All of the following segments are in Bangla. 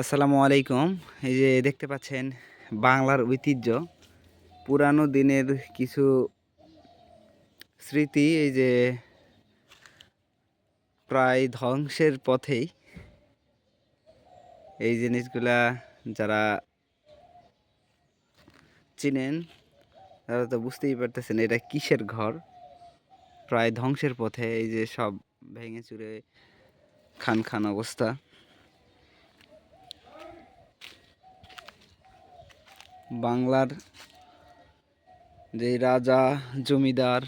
আসসালামু আলাইকুম। এই যে দেখতে পাচ্ছেন, বাংলার ঐতিহ্য। পুরানো দিনের কিছু স্মৃতি, এই যে প্রায় ধ্বংসের পথেই এই জিনিসগুলা যারা চিনেন, তারা তো বুঝতেই পারতেছেন এটা কিসের ঘর। প্রায় ধ্বংসের পথে এই যে সব ভেঙে চুরে খান খান অবস্থা। বাংলার যে রাজা, জমিদার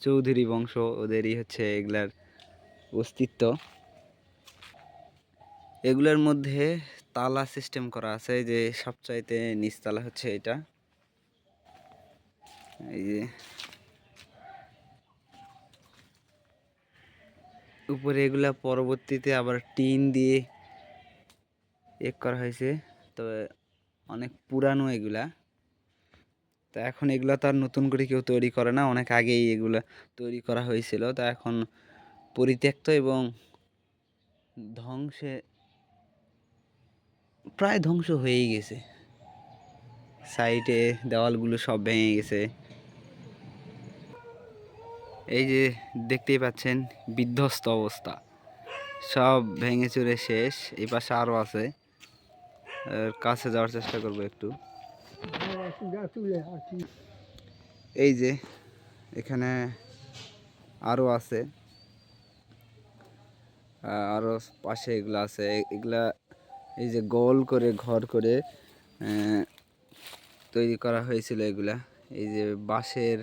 চৌধুরী বংশ, ওদেরই হচ্ছে এগুলার অস্তিত্ব। এগুলোর মধ্যে তালা সিস্টেম করা আছে যে সবচাইতে নিচতলা হচ্ছে এটা। এই যে উপরে এগুলা পরবর্তীতে আবার টিন দিয়ে এক করা হয়েছে, তবে অনেক পুরানো এগুলা। তা এখন এগুলো তো আর নতুন করে কেউ তৈরি করে না, অনেক আগেই এগুলো তৈরি করা হয়েছিল। তা এখন পরিত্যক্ত এবং ধ্বংসে, প্রায় ধ্বংস হয়েই গেছে। সাইডে দেওয়ালগুলো সব ভেঙে গেছে। এই যে দেখতেই পাচ্ছেন, বিধ্বস্ত অবস্থা। সব ভেঙে চুরে শেষ এই পাশে আরও আছে। কাছে যাওয়ার চেষ্টা করব একটু। এই যে এখানে আরও আছে। আরও পাশে এগুলো আছে। এগুলা এই যে গোল করে, ঘর করে তৈরি করা হয়েছিল এগুলা। এই যে বাঁশের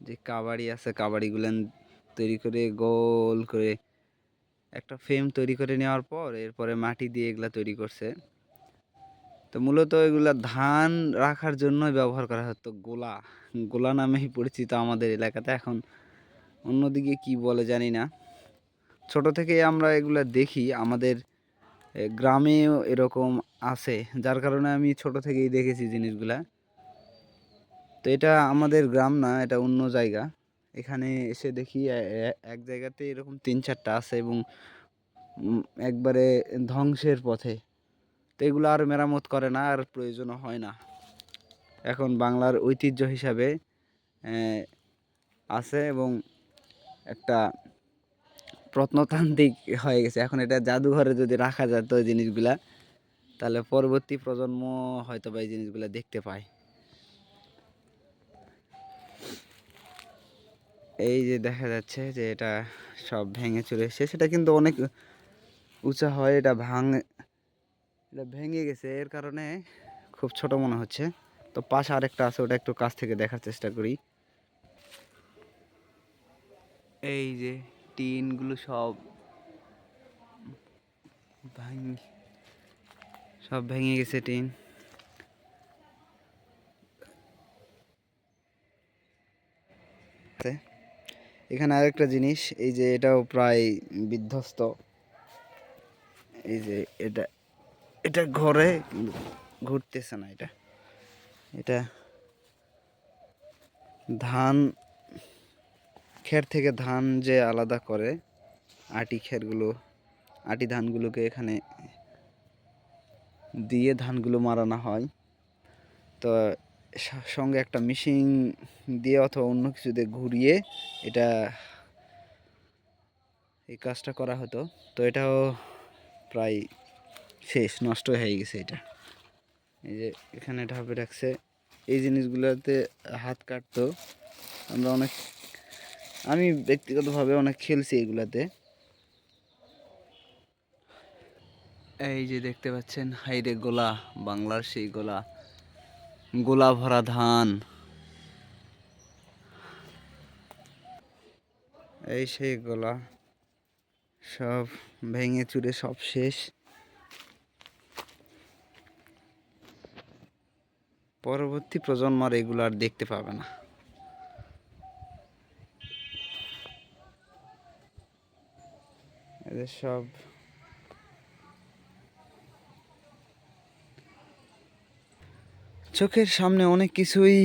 যে কাবাড়ি আছে, কাবাড়িগুলো তৈরি করে গোল করে একটা ফ্রেম তৈরি করে নেওয়ার পর এরপরে মাটি দিয়ে এগুলা তৈরি করছে। তো মূলত এগুলা ধান রাখার জন্যই ব্যবহার করা হতো গোলা গোলা নামেই পরিচিত আমাদের এলাকাতে এখন। অন্যদিকে কি বলে জানি না। ছোট থেকে আমরা এগুলা দেখি, আমাদের গ্রামেও এরকম আছে। যার কারণে আমি ছোট থেকেই দেখেছি জিনিসগুলা। তো এটা আমাদের গ্রাম না, এটা অন্য জায়গা। এখানে এসে দেখি এক জায়গাতে এরকম তিন চারটা আছে এবং একবারে ধ্বংসের পথে। তো এগুলো আর মেরামত করে না, আর প্রয়োজনও হয় না। এখন বাংলার ঐতিহ্য হিসাবে আছে এবং একটা প্রত্নতান্ত্রিক হয়ে গেছে। এখন এটা জাদুঘরে যদি রাখা যেত এই জিনিসগুলা, তাহলে পরবর্তী প্রজন্ম হয়তো বা এই জিনিসগুলা দেখতে পায়। এই যে দেখা যাচ্ছে যে এটা সব ভেঙে চলে এসেছে। সেটা কিন্তু অনেক উঁচা হয়, এটা ভাঙে, এটা ভেঙে গেছে। এর কারণে খুব ছোট মনে হচ্ছে। তো পাশে আরেকটা আছে, ওটা একটু কাছ থেকে দেখার চেষ্টা করি। এই যে টিনগুলো সব ভাঙ, সব ভেঙে গেছে টিন আছে। এখানে আরেকটা জিনিস, এই যে এটাও প্রায় বিধ্বস্ত। এই যে এটা এটা ঘরে ঘুরতেছে না এটা। এটা ধান খের থেকে ধান যে আলাদা করে, আটি খেরগুলো আটি ধানগুলোকে এখানে দিয়ে ধানগুলো মারানো হয়। তো সঙ্গে একটা মেশিন দিয়ে অথবা অন্য কিছু দিয়ে ঘুরিয়ে এটা এই কাজটা করা হতো। তো এটাও প্রায় শেষ, নষ্ট হয়ে গেছে এটা। এই যে এখানে ঢাপে রাখছে। এই জিনিসগুলোতে হাত কাটতো। আমরা অনেক, আমি ব্যক্তিগতভাবে অনেক খেলছি এগুলাতে। এই যে দেখতে পাচ্ছেন, হাইরে গোলা, বাংলার সেই গোলা। গোলা ভরা ধান। এই সেই গোলা, সব ভেঙে চুরে সব শেষ। পরবর্তী প্রজন্ম আর এগুলো আর দেখতে পাবে না। এদের সব চোখের সামনে অনেক কিছুই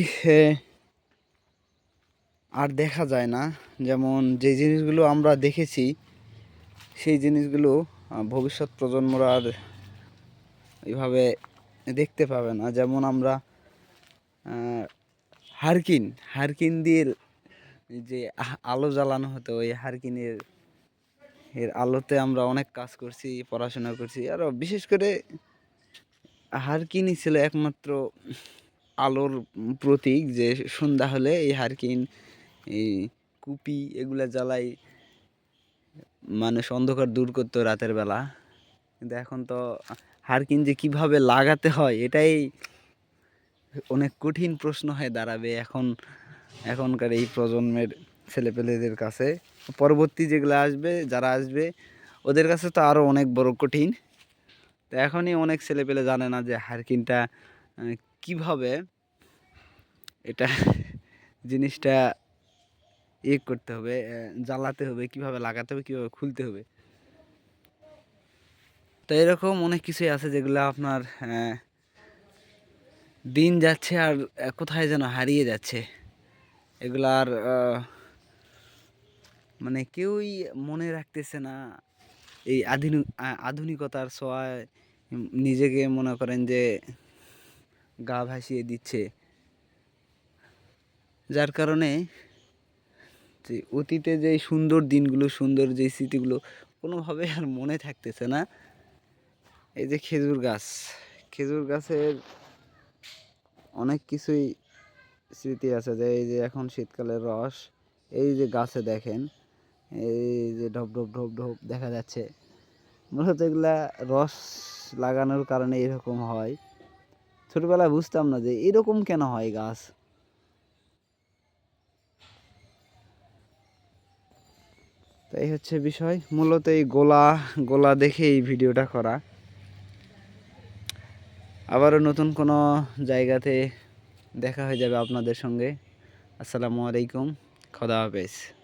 আর দেখা যায় না। যেমন যে জিনিসগুলো আমরা দেখেছি, সেই জিনিসগুলো ভবিষ্যৎ প্রজন্মরা আর এইভাবে দেখতে পাবে না। যেমন আমরা হারকিন হারকিন দিয়ে যে আলো জ্বালানো হতো, ওই হারকিনের, এর আলোতে আমরা অনেক কাজ করছি, পড়াশোনা করছি। আরও বিশেষ করে হারকিনই ছিল একমাত্র আলোর প্রতীক যে সন্ধ্যা হলে এই হারকিন, এই কুপি এগুলা জ্বালাই মানুষ অন্ধকার দূর করতো রাতের বেলা। কিন্তু এখন তো হারকিন যে কীভাবে লাগাতে হয় এটাই অনেক কঠিন প্রশ্ন হয়ে দাঁড়াবে এখন, এখনকার এই প্রজন্মের ছেলেপেলেদের কাছে। পরবর্তী যেগুলো আসবে, যারা আসবে, ওদের কাছে তো আরও অনেক বড় কঠিন। তো এখনই অনেক ছেলেপেলে জানে না যে হারকিনটা কীভাবে এটা জিনিসটা ইয়ে করতে হবে জ্বালাতে হবে, কীভাবে লাগাতে হবে, কীভাবে খুলতে হবে। তো এরকম অনেক কিছুই আছে যেগুলো আপনার দিন যাচ্ছে আর কোথায় যেন হারিয়ে যাচ্ছে। এগুলো আর মানে কেউই মনে রাখতেছে না এই আধুনিক আধুনিকতার ছোঁয়ায় নিজেকে মনে করেন যে গা ভাসিয়ে দিচ্ছে। যার কারণে যে অতীতে যে সুন্দর দিনগুলো, সুন্দর যে স্মৃতিগুলো কোনোভাবে আর মনে থাকতেছে না। এই যে খেজুর গাছ, খেজুর গাছের অনেক কিছুই স্মৃতি আছে যে এই যে এখন শীতকালের রস, এই যে গাছে দেখেন, এই যে ঢপ ঢপ ঢপ ঢপ দেখা যাচ্ছে। মূলত এগুলা রস লাগানোর কারণে এরকম হয়। ছোটবেলায় বুঝতাম না যে এরকম কেন হয় গাছ? তাই হচ্ছে বিষয়। মূলত এই গোলা গোলা দেখে এই ভিডিওটা করা। আবারও নতুন কোনো জায়গাতে দেখা হয়ে যাবে আপনাদের সঙ্গে। আসসালামু আলাইকুম। খোদা হাফেজ।